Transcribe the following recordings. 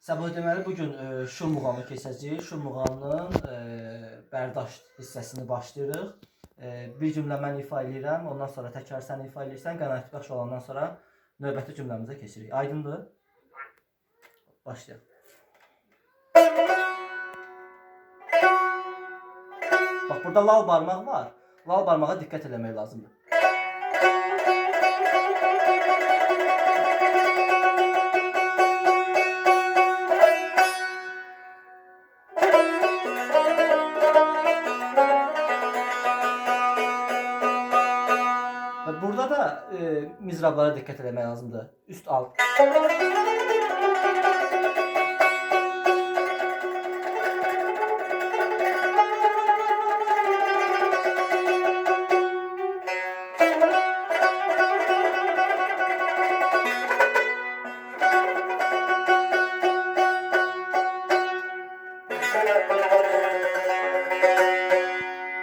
Sabah deməli bu gün e, Şur muğamı keçəcəyik. Şur muğamının e, Bərdasht hissəsini başlayırıq. E, bir cümlə mən ifa eləyirəm, ondan sonra təkrar sən ifa eləyirsən, qənaət olandan sonra növbəti cümləmizə keçirik. Aydındır? Başlayaq. Bax burada lal barmaq var. Lal barmağa diqqət eləmək lazımdır. E, mizrablara diqqət eləmək lazımdır. Üst alt.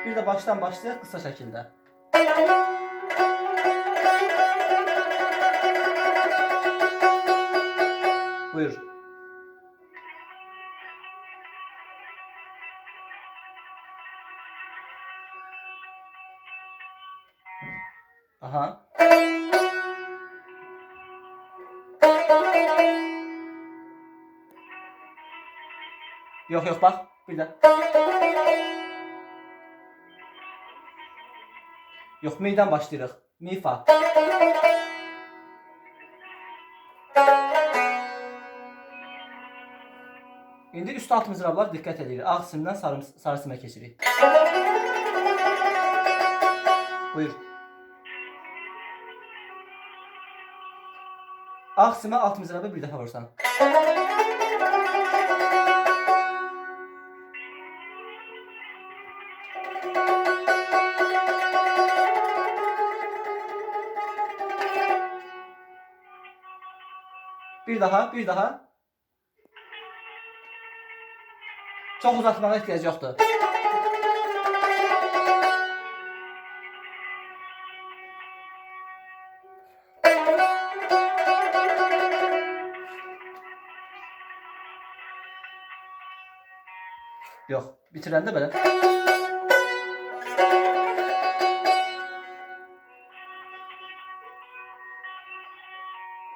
Bir də başdan başlayaq qısa şəkildə. Aha. Yok yok bak bir de. Yok meydan başlayırıq. Mi fa. İndi üst alt mizrablar diqqət edirik. Ağ simdən sarı, sarı simə keçirik. Buyur. Ağ simə alt mizrabı bir dəfə vursan. Bir daha, bir daha. Çox uzatmağa ehtiyac yoxdur. Yox, bitirəndə belə.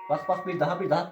Bax, bax, bir daha, bir daha.